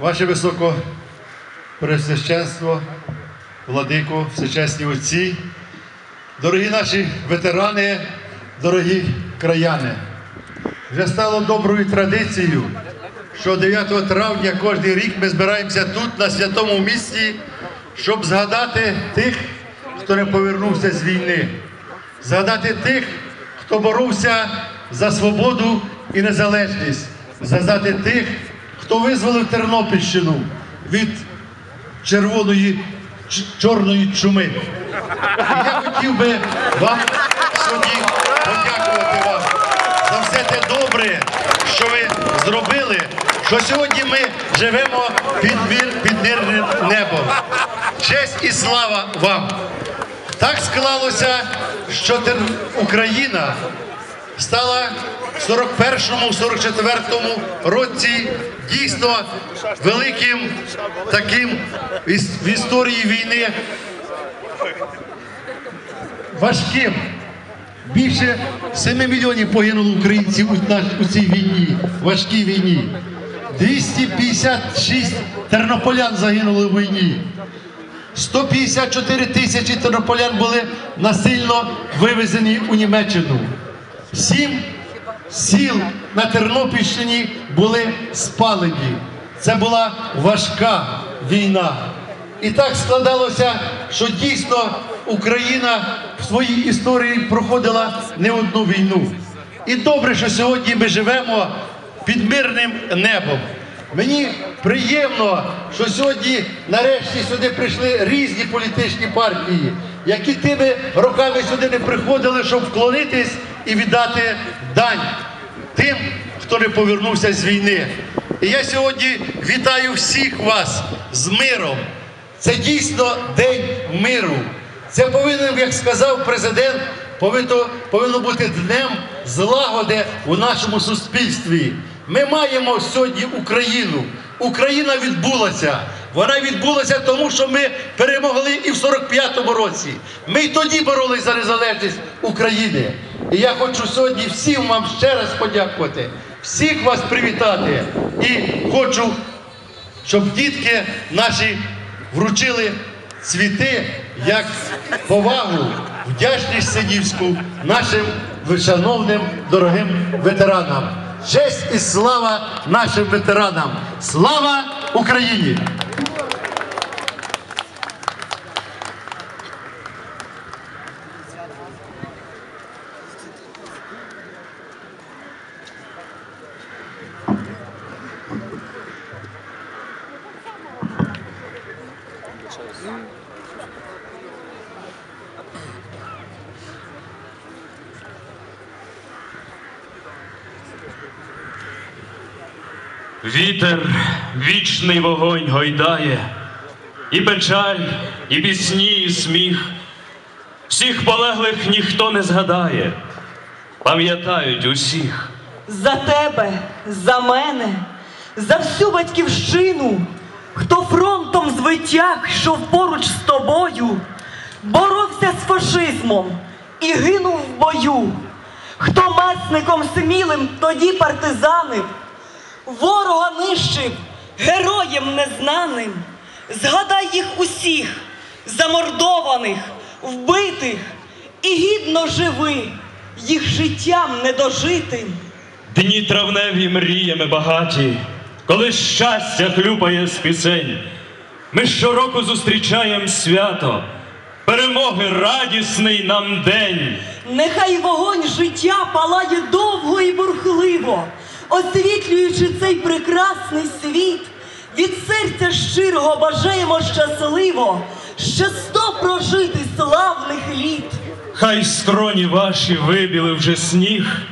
Ваше високопресвященство, владико, всечесні отці, дорогі наші ветерани, дорогі краяни. Вже стало доброю традицією, що 9 травня кожен рік ми збираємося тут, на святому місці, щоб згадати тих, хто не повернувся з війни, згадати тих, хто боровся за свободу і незалежність, згадати тих, хто визволив Тернопільщину від червоної чорної чуми. І я хотів би вам сьогодні подякувати вам за все те добре, що ви зробили, що сьогодні ми живемо під, мир, під мирним небом. Честь і слава вам! Так склалося, що Україна стала в 41-му, 44-му році дійсно великим таким в історії війни важким. Більше 7 мільйонів погинуло українців у цій війні, важкій війні. 256 тернополян загинули в війні. 154 тисячі тернополян були насильно вивезені у Німеччину. Сім сіл на Тернопільщині були спалені. Це була важка війна. І так складалося, що дійсно Україна в своїй історії проходила не одну війну. І добре, що сьогодні ми живемо під мирним небом. Мені приємно, що сьогодні нарешті сюди прийшли різні політичні партії, які тими роками сюди не приходили, щоб вклонитись і віддати дань тим, хто не повернувся з війни. І я сьогодні вітаю всіх вас з миром. Це дійсно день миру. Це повинен, як сказав президент, повинно, повинно бути днем злагоди у нашому суспільстві. Ми маємо сьогодні Україну. Україна відбулася. Вона відбулася тому, що ми перемогли і в 45-му році. Ми й тоді боролись за незалежність України. І я хочу сьогодні всім вам ще раз подякувати, всіх вас привітати. І хочу щоб дітки наші вручили цвіти як повагу, вдячність синівську нашим шановним дорогим ветеранам. Честь і слава нашим ветеранам! Слава Україні! Вітер вічний вогонь гойдає, і печаль, і пісні, і сміх. Всіх полеглих ніхто не згадає, пам'ятають усіх. За тебе, за мене, за всю батьківщину, хто фронтом звитяг йшов поруч з тобою, боровся з фашизмом і гинув в бою, хто месником смілим тоді партизанив, ворога нищив героєм незнаним. Згадай їх усіх, замордованих, вбитих, і гідно живи їх життям недожитим. Дні травневі мріями багаті, коли щастя хлюпає з пісень. Ми щороку зустрічаємо свято, перемоги радісний нам день. Нехай вогонь життя палає довго і бурхливо, освітлюючи цей прекрасний світ. Від серця щирого бажаємо щасливо, ще сто прожити славних літ. Хай скроні ваші вибіли вже сніг,